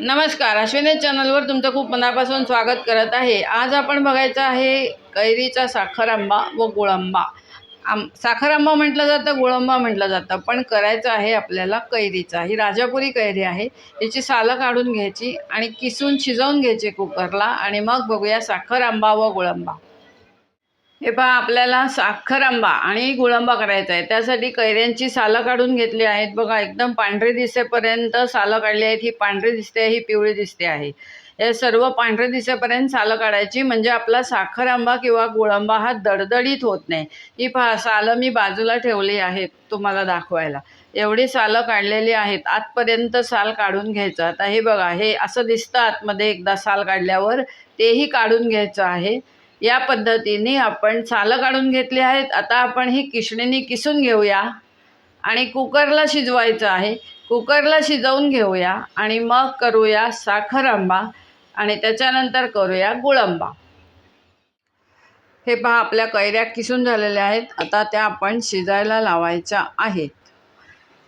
नमस्कार अश्विनी चॅनलवर तुमचं खूप मनापासून स्वागत करत आहे. आज आपण बघायचं आहे कैरीचा साखर आंबा व गुळांबा आम साखर आंबा म्हटलं जातं गुळांबा म्हटलं जातं पण करायचं आहे आपल्याला कैरीचा. ही राजापुरी कैरी आहे. याची सालं काढून घ्यायची आणि किसून शिजवून घ्यायची कुकरला आणि मग बघूया साखर आंबा व गुळांबा हे पहा आपल्याला साखर आंबा आणि गुळांबा करायचा आहे. त्यासाठी कैऱ्यांची सालं काढून घेतली आहेत. बघा एकदम पांढरी दिसेपर्यंत सालं काढली आहेत. ही पांढरी दिसते ही पिवळी दिसते आहे. हे सर्व पांढरे दिसेपर्यंत सालं काढायची. म्हणजे आपला साखर आंबा किंवा गुळांबा हा दडदडीत होत नाही. ही पहा सालं मी बाजूला ठेवली आहेत तुम्हाला दाखवायला. एवढी सालं काढलेली आहेत. आतपर्यंत साल काढून घ्यायचं. आता हे बघा हे असं दिसतं आतमध्ये एकदा साल काढल्यावर. तेही काढून घ्यायचं आहे. या पद्धतीने आपण सालं काढून घेतली आहेत. आता आपण ही किसणीने किसून घेऊया. आणि कुकरला शिजवायचं आहे. कुकरला शिजवून घेऊया आणि मग करूया साखर आंबा आणि त्याच्यानंतर करूया गुळंबा हे पहा आपल्या कैऱ्या किसून झालेल्या आहेत. आता त्या आपण शिजायला लावायच्या आहेत.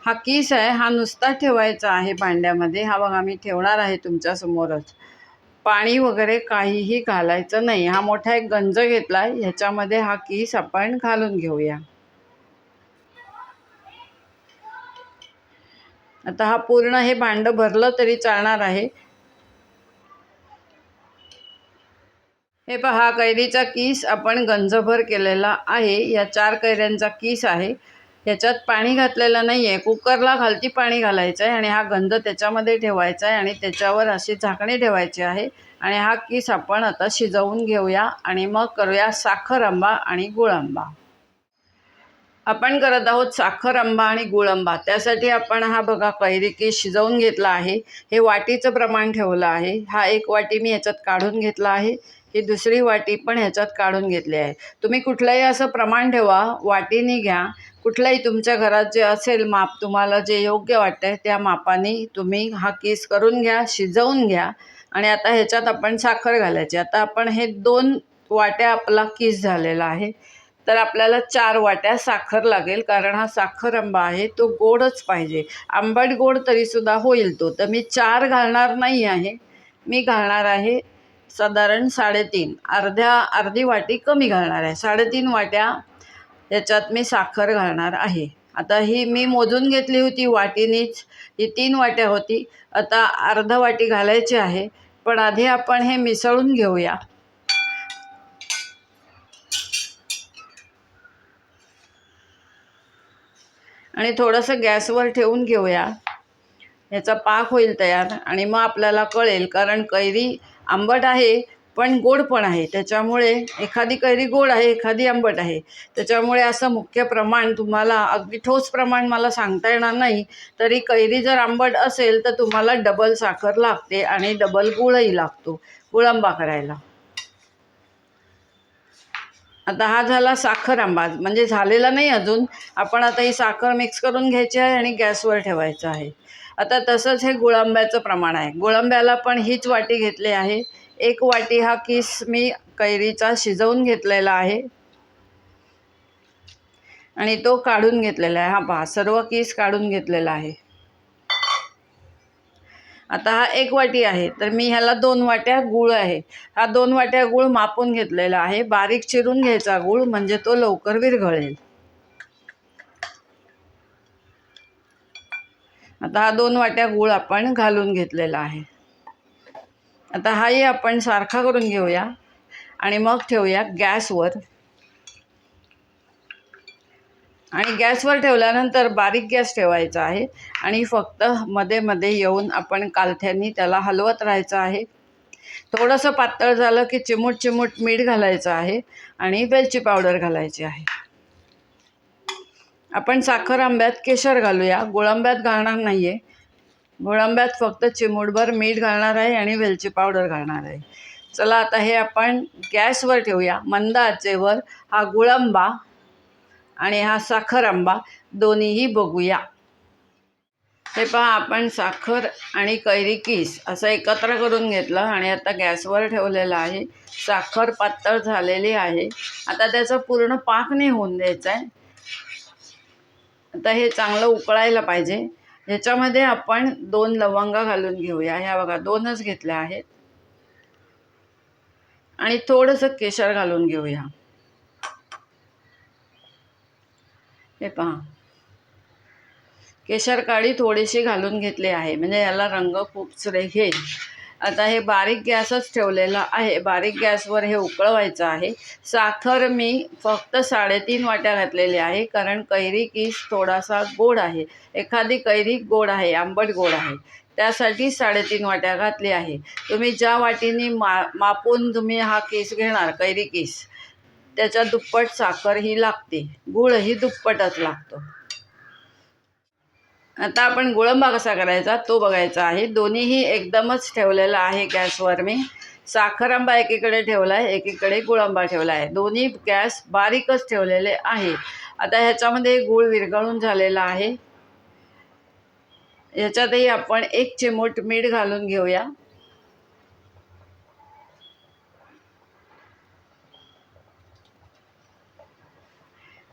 हा किस आहे. हा नुसता ठेवायचा आहे भांड्यामध्ये. हा बघा मी ठेवणार आहे तुमच्यासमोरच. पाणी वगैरे काहीही घालायचं नाही. हा मोठा एक गंज घेतला आहे ह्याच्यामध्ये हा किस आपण घालून घेऊया. आता हा पूर्ण हे भांडं भरलं तरी चालणार आहे. हे पहा कैरीचा किस आपण गंजभर केलेला आहे. या चार कैऱ्यांचा किस आहे. ह्याच्यात पाणी घातलेलं नाही आहे कुकरला खालती पाणी घालायचं आहे आणि हा गंध त्याच्यामध्ये ठेवायचा आहे आणि त्याच्यावर अशी झाकणी ठेवायची आहे. आणि हा किस आपण आता शिजवून घेऊया आणि मग करूया साखर आंबा आणि गुळ आंबा आपण करत आहोत साखर आंबा आणि गुळ आंबा त्यासाठी आपण हा बघा कैरी किस शिजवून घेतला आहे. हे वाटीचं प्रमाण ठेवलं आहे. हा एक वाटी मी ह्याच्यात काढून घेतला आहे. ही दुसरी वाटी पण ह्याच्यात काढून घेतली आहे. तुम्ही कुठलंही असं प्रमाण ठेवा. वाटीने घ्या. कुठलाही तुमच्या घरात जे असेल माप तुम्हाला जे योग्य वाटतं त्या मापाने तुम्ही हा किस करून घ्या शिजवून घ्या. आणि आता ह्याच्यात आपण साखर घालायची. आता आपण हे दोन वाट्या आपला किस झालेला आहे. तर आपल्याला चार वाट्या साखर लागेल कारण हा साखर आंबा आहे तो गोडच पाहिजे. आंबट गोड तरीसुद्धा होईल तो. तर मी चार घालणार नाही आहे. मी घालणार आहे साधारण साडेतीन. अर्ध्या अर्धी वाटी कमी घालणार आहे. साडेतीन वाट्या याच्यात मी साखर घालणार आहे. आता ही मी मोजून घेतली होती वाटीनीच. ही तीन वाट्या होती. आता अर्ध वाटी घालायची आहे. पण आधी आपण हे मिसळून घेऊया. आणि थोडंसं गॅसवर ठेवून घेऊया. याचा पाक होईल तयार. आणि मग आपल्याला कळेल कारण कैरी आंबट आहे. पण गोड पण आहे. त्याच्यामुळे एखादी कैरी गोड आहे एखादी आंबट आहे. त्याच्यामुळे असं मुख्य प्रमाण तुम्हाला अगदी ठोस प्रमाण मला सांगता येणार नाही. तरी कैरी जर आंबट असेल तर तुम्हाला डबल साखर लागते आणि डबल गुळही लागतो. गुळांबा करायला. आता हा झाला साखर आंबा. म्हणजे झालेला नाही अजून. आपण आता ही साखर मिक्स करून घ्यायची आहे आणि गॅसवर ठेवायचं आहे. आता तसंच हे गुळांब्याचं प्रमाण आहे. गुळांब्याला पण हीच वाटी घेतली आहे. एक वाटी हा किस मी कैरीचा शिजवून घेतलेला आहे. आणि तो काढून घेतलेला आहे. हा पहा सर्व किस काढून घेतलेला आहे. आता हा एक वाटी आहे. तर मी ह्याला दोन वाट्या गूळ आहे. हा दोन वाट्या गूळ मापून घेतलेला आहे. बारीक चिरून घ्यायचा गूळ म्हणजे तो लवकर विरघळेल. आता हा दोन वाट्या गूळ आपण घालून घेतलेला आहे. आता हाही आपण सारखा करून घेऊया. आणि मग ठेवूया गॅसवर. आणि गॅसवर ठेवल्यानंतर बारीक गॅस ठेवायचा आहे. आणि फक्त मध्ये मध्ये येऊन आपण कालथ्यांनी त्याला हलवत राहायचं आहे. थोडंसं पातळ झालं की चिमूट चिमूट मीठ घालायचं आहे. आणि वेलची पावडर घालायची आहे. आपण साखर आंब्यात केशर घालूया. गुळांब्यात घालणार नाही आहे गुळांब्यात फक्त चिमूटभर मीठ घालणार आहे आणि वेलची पावडर घालणार आहे. चला आता हे आपण गॅसवर ठेवूया. मंद आचेवर हा गुळंबा आणि हा साखर आंबा दोन्हीही बघूया. हे पहा आपण साखर आणि कैरी किस असं एकत्र करून घेतलं आणि आता गॅसवर ठेवलेलं आहे. साखर पातळ झालेली आहे. आता त्याचं पूर्ण पाक नाही होऊन द्यायचा आहे आता हे चांगलं उकळायला पाहिजे. ह्याच्यामध्ये आपण दोन लवंगा घालून घेऊया. ह्या बघा दोनच घेतल्या आहेत. आणि थोडंसं केशर घालून घेऊया. हे पहा. केशर काळी थोडीशी घालून घेतली आहे. म्हणजे याला रंग खूप सुरेख येईल. आता हे बारीक गॅसच ठेवलेला आहे. बारीक गॅसवर हे उकळवायचं आहे. साखर मी फक्त साडेतीन वाट्या घातलेली आहे कारण कैरी किस थोडासा गोड आहे. एखादी कैरी गोड आहे आंबट गोड आहे. त्यासाठी साडेतीन वाट्या घातली आहे. तुम्ही ज्या वाटीने मा मापून तुम्ही हा केस घेणार कैरी केस त्याच्या दुप्पट साखर ही लागते. गुळही दुप्पटच लागतो. आता आपण गुळंबा कसा करायचा तो बघायचा आहे. दोन्हीही एकदमच ठेवलेला आहे गॅसवर मी. साखर आंबा एकीकडे ठेवला आहे एकीकडे गुळंबा ठेवला आहे दोन्ही गॅस बारीकच ठेवलेले आहे. आता ह्याच्यामध्ये गूळ विरघळून झालेला आहे. ह्याच्यातही आपण एक चिमूट मीठ घालून घेऊया.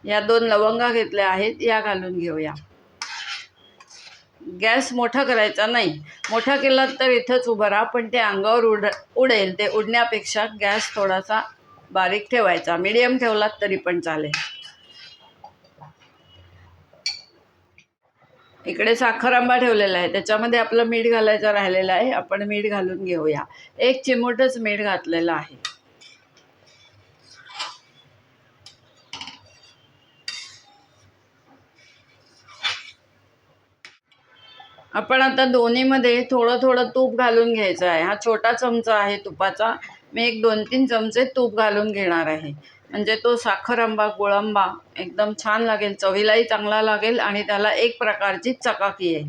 या दोन लवंगा घेतल्या आहेत या घालून घेऊया. गॅस मोठा करायचा नाही. मोठा केला तर इथंच उभं राहा पण ते अंगावर उड उडेल. ते उडण्यापेक्षा गॅस थोडासा बारीक ठेवायचा. मीडियम ठेवलात तरी पण चालेल. इकडे साखर आंबा ठेवलेला आहे. त्याच्यामध्ये आपलं मीठ घालायचं राहिलेलं आहे. आपण मीठ घालून घेऊया. एक चिमूटच मीठ घातलेलं आहे. आपण आता दोन्हीमध्ये थोडं थोडं तूप घालून घ्यायचं आहे. हा छोटा चमचा आहे तुपाचा. मी एक दोन तीन चमचे तूप घालून घेणार आहे. म्हणजे तो साखर आंबा गुळांबा एकदम छान लागेल चवीलाही चांगला लागेल आणि त्याला एक प्रकारची चकाकी येईल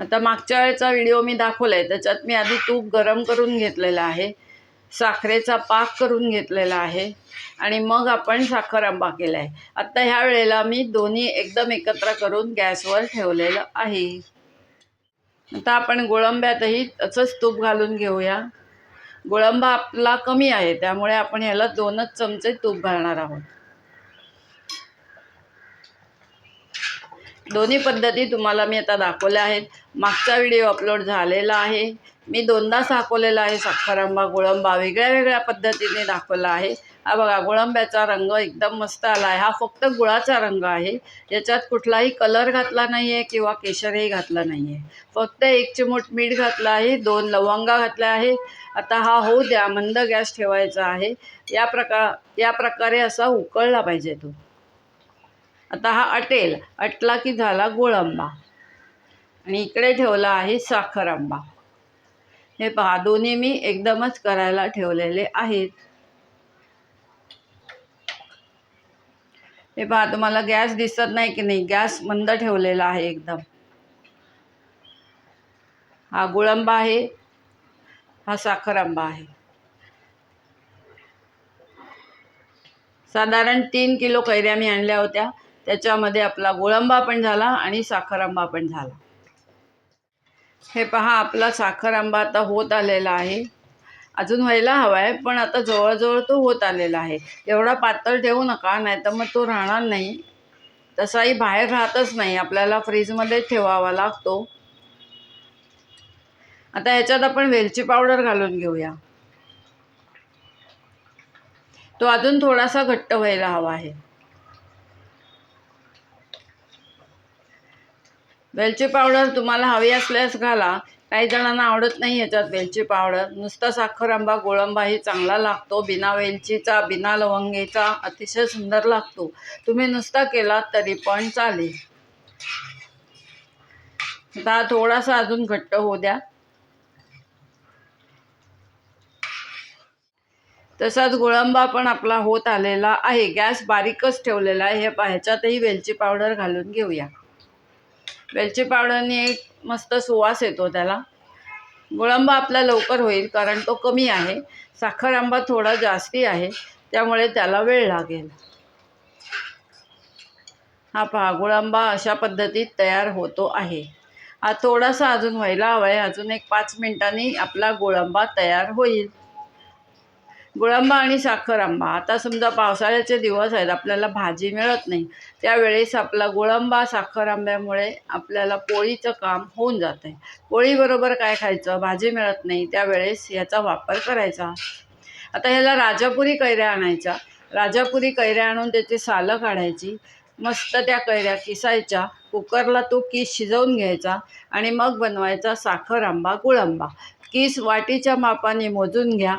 आता मागच्या वेळेचा व्हिडिओ मी दाखवला आहे त्याच्यात मी आधी तूप गरम करून घेतलेलं आहे. साखरेचा पाक करून घेतलेला आहे आणि मग आपण साखर आंबा केला आहे आत्ता ह्या वेळेला मी दोन्ही एकदम एकत्र करून गॅसवर ठेवलेलं आहे. आता आपण गोळंब्यातही तसंच तूप घालून घेऊया. गोळंबा आपला कमी आहे त्यामुळे आपण ह्याला दोनच चमचे तूप घालणार आहोत. दोन्ही पद्धती तुम्हाला मी आता दाखवल्या आहेत. मागचा व्हिडिओ अपलोड झालेला आहे. मी दोनदाच दाखवलेला आहे साखर गुळंबा गोळंबा वेगळ्या वेगळ्या पद्धतीने दाखवला आहे. हा बघा गोळंब्याचा रंग एकदम मस्त आला आहे. हा फक्त गुळाचा रंग आहे. याच्यात कुठलाही कलर घातला नाही आहे किंवा केशरही घातला नाही आहे फक्त एक चिमूट मीठ घातलं आहे दोन लवंगा घातल्या आहे. आता हा होऊ द्या मंद गॅस ठेवायचा आहे. या प्रकार या प्रकारे असा उकळला पाहिजे तो. आता हा अटेल अटला की झाला गोळंबा. आणि इकडे ठेवला आहे साखर आंबा हे पहा दोन्ही मी एकदमच करायला ठेवलेले आहेत. हे पहा तुम्हाला गॅस दिसत नाही की नाही? गॅस मंद ठेवलेला आहे एकदम. हा गुळंबा आहे हा साखर आंबा आहे. साधारण तीन किलो कैऱ्या मी आणल्या होत्या. त्याच्यामध्ये आपला गोळंबा पण झाला आणि साखर आंबा पण झाला. हे पहा आपला साखर आंबा आता होत आलेला आहे. अजून व्हायला हवा आहे पण आता जवळजवळ तो होत आलेला आहे. एवढा पातळ ठेवू नका नाही तर मग तो राहणार नाही. तसाही बाहेर राहतच नाही आपल्याला फ्रीजमध्येच ठेवावा लागतो. आता ह्याच्यात आपण वेलची पावडर घालून घेऊया. तो अजून थोडासा घट्ट व्हायला हवा आहे. वेलची पावडर तुम्हाला हवी असल्यास घाला. काही जणांना आवडत नाही याच्यात वेलची पावडर. नुसता साखर आंबा गोळंबाही चांगला लागतो. बिना वेलचीचा बिना लवंगेचा अतिशय सुंदर लागतो. तुम्ही नुसता केलात तरी पण चालेल. आता थोडासा अजून घट्ट होऊ द्या. तसाच गोळंबा पण आपला होत आलेला आहे. गॅस बारीकच ठेवलेला आहे. हे ह्याच्यातही वेलची पावडर घालून घेऊया. वेलची पावडरने एक मस्त सुवास येतो त्याला. गुळांबा आपला लवकर होईल कारण तो कमी आहे. साखर आंबा थोडा जास्ती आहे त्यामुळे त्याला वेळ लागेल. हा पहा गुळांबा अशा पद्धतीत तयार होतो आहे. हा थोडासा अजून व्हायला हवा आहे. अजून एक पाच मिनिटांनी आपला गोळंबा तयार होईल. गुळांबा आणि साखर आंबा आता समजा पावसाळ्याचे दिवस आहेत आपल्याला भाजी मिळत नाही. त्यावेळेस आपला गुळांबा साखर आंब्यामुळे आपल्याला पोळीचं काम होऊन जातं आहे पोळीबरोबर काय खायचं? भाजी मिळत नाही. त्यावेळेस याचा वापर करायचा. आता ह्याला राजापुरी कैऱ्या आणायच्या. राजापुरी कैऱ्या आणून त्याची सालं काढायची. मस्त त्या कैऱ्या किसायच्या. कुकरला तो किस शिजवून घ्यायचा आणि मग बनवायचा साखर आंबा गुळांबा. किस वाटीच्या मापाने मोजून घ्या.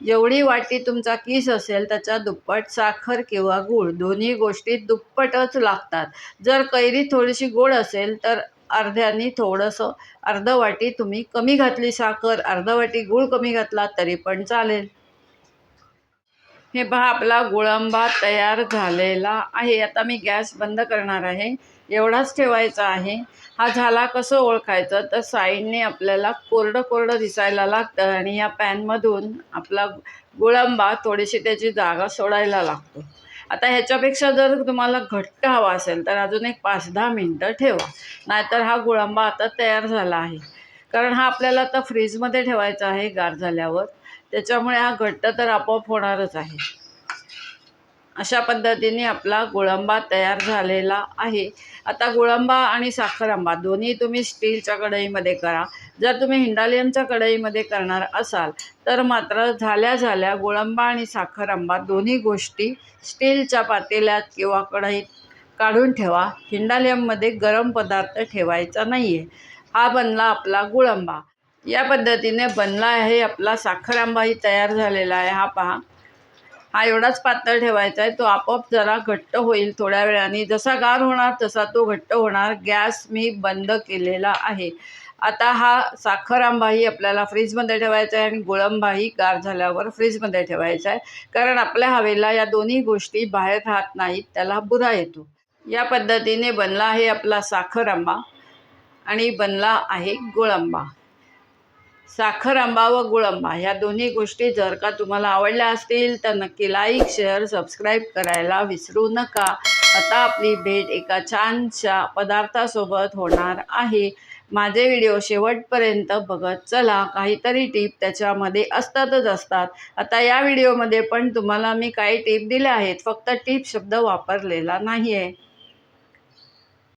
जेवढी वाटी तुमचा किस असेल त्याच्या दुप्पट साखर किंवा गूळ दोन्ही गोष्टी दुप्पटच लागतात. जर कैरी थोडीशी गोड असेल तर अर्ध्यानी थोडंसं अर्ध वाटी तुम्ही कमी घातली साखर अर्ध वाटी गूळ कमी घातला तरी पण चालेल. हे पहा आपला गुळंबा तयार झालेला आहे. आता मी गॅस बंद करणार आहे. एवढाच ठेवायचा आहे. हा झाला कसं ओळखायचं? तर साईडने आपल्याला कोरडं कोरडं दिसायला लागतं आणि या पॅनमधून आपला गुळंबा थोडीशी त्याची जागा सोडायला लागतो. आता ह्याच्यापेक्षा जर तुम्हाला घट्ट हवा असेल तर अजून एक पाच दहा मिनटं ठेवा. नाहीतर हा गुळंबा आता तयार झाला आहे. कारण हा आपल्याला आता फ्रीजमध्ये ठेवायचा आहे गार झाल्यावर. त्याच्यामुळे हा घट्ट तर आपोआप होणारच आहे. अशा पद्धतीने आपला गुळंबा तयार झालेला आहे. आता गुळंबा आणि साखर आंबा दोन्ही तुम्ही स्टीलच्या कढईमध्ये करा. जर तुम्ही हिंडालियमच्या कढईमध्ये करणार असाल तर मात्र झाल्या झाल्या गुळंबा आणि साखर आंबा दोन्ही गोष्टी स्टीलच्या पातेल्यात किंवा कढईत काढून ठेवा. हिंडालियममध्ये गरम पदार्थ ठेवायचा नाही आहे हा बनला आपला गुळंबा. या पद्धतीने बनला आहे आपला साखर आंबाही तयार झालेला आहे. हा पहा. हा एवढाच पातळ ठेवायचा आहे. तो आपोआप जरा घट्ट होईल थोड्या वेळाने. जसा गार होणार तसा तो घट्ट होणार. गॅस मी बंद केलेला आहे. आता हा साखर आंबाही आपल्याला फ्रीजमध्ये ठेवायचा आहे आणि गुळंबाही गार झाल्यावर फ्रीजमध्ये ठेवायचा आहे. कारण आपल्या हवेला या दोन्ही गोष्टी बाहेर राहत नाहीत त्याला बुरा येतो. या पद्धतीने बनला आहे आपला साखर आंबा आणि बनला आहे गुळंबा. साखर आंबा व गुळंबा ह्या दोन्ही गोष्टी जर का तुम्हाला आवडल्या असतील तर नक्की लाईक शेअर सबस्क्राईब करायला विसरू नका. आता आपली भेट एका छानशा पदार्थासोबत होणार आहे. माझे व्हिडिओ शेवटपर्यंत बघत चला. काहीतरी टीप त्याच्यामध्ये असतातच असतात. आता या व्हिडिओमध्ये पण तुम्हाला मी काही टीप दिल्या आहेत. फक्त टीप शब्द वापरलेला नाही आहे